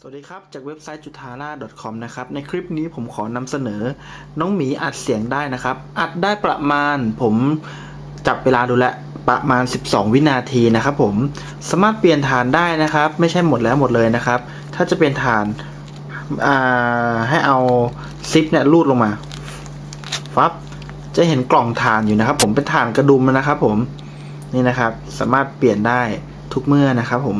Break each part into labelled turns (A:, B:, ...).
A: สวัสดีครับ จากเว็บไซต์จุ t a r a .com นะครับ ในคลิปนี้ผมขอนำเสนอ น้องหมีอัดเสียงได้นะครับ อัดได้ประมาณ ผมจับเวลาดูแลประมาณ 12 วินาทีนะครับผมสามารถเปลี่ยนฐานได้นะครับ ไม่ใช่หมดแล้วหมดเลยนะครับ ถ้าจะเป็นฐานาให้เอาซิปเนี่ยลูดลงมาฟับจะเห็นกล่องฐานอยู่นะครับ ผมเป็นฐานกระดุมนะครับ ผมนี่นะครับ สามารถเปลี่ยนได้ทุกเมื่อนะครับ ผม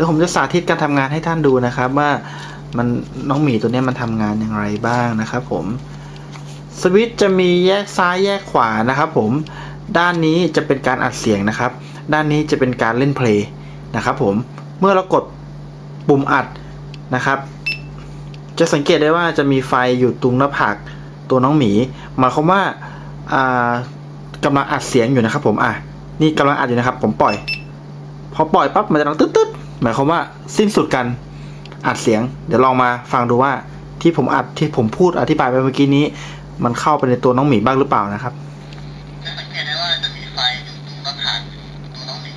A: ดี๋ยวผมจะสาธิตการทำงานให้ท่านดูนะครับ ว่ามันน้องหมีตัวนี้มันทำงานอย่างไรบ้างนะครับผมสวิตช์จะมีแยกซ้ายแยกขวานะครับผมด้านนี้จะเป็นการอัดเสียงนะครับ ด้านนี้จะเป็นการเล่นเพลงนะครับผมเมื่อเรากดปุ่มอัดนะครับ จะสังเกตได้ว่าจะมีไฟอยู่ตรงหน้าผากตัวน้องหมีหมายความว่าอ่ากำลังอัดเสียงอยู่นะครับผมอะนี่กำลังอัดอยู่นะครับ ผมปล่อย พอปล่อยปั๊บมันจะดังตึ๊ดตึ๊ดหมายความว่าสิ้นสุดการอัดเสียง เดี๋ยวลองมาฟังดูว่าที่ผมอัดที่ผมพูดอธิบายไปเมื่อกี้นี้ มันเข้าไปในตัวน้องหมีบ้างหรือเปล่านะครับ
B: จะสังเกตได้ว่าจะมีไฟอยู่ตรงหน้าผากตัวน้องหมี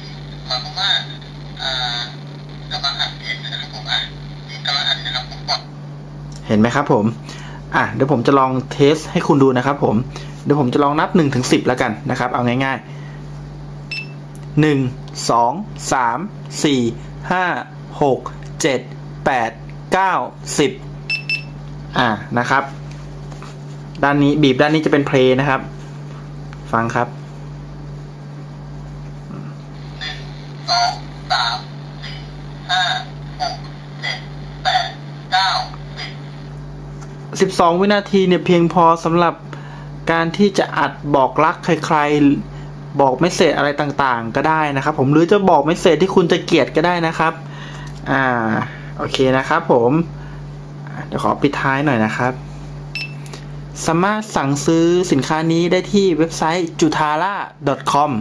B: หมายความว่าอ่ากำลังอัดเสียงอยู่นะครับผมอะนี่กำลังอัดอยู่นะครับผมปล่อย
A: เห็นไหมครับผมอะเดี๋ยวผมจะลองเทสให้คุณดูนะครับผมเดี๋ยวผมจะลองนับ1นถึงสิแล้วกันนะครับ เอาง่ายๆ หนึ่งสองสามสี่ห้าหกเจ็ดแปดเก้าสิบอ่านะครับ ด้านนี้บีบด้านนี้จะเป็นเพลงนะครับ ฟังครับ
B: หนึ่งสองสามสี่ห้าหกเจ็ดแปดเก้าสิบ
A: 12วินาทีเนี่ยเพียงพอสำหรับการที่จะอัดบอกรักใครๆ บอกไม่เสร็จอะไรต่างๆ ก็ได้นะครับ ผมหรือจะบอกไม่เสร็จที่คุณจะเกลียดก็ได้นะครับอ่าโอเคนะครับผมอะเดี๋ยวขอปิดท้ายหน่อยนะครับ สามารถสั่งซื้อสินค้านี้ได้ที่เว็บไซต์จุทาร่า .com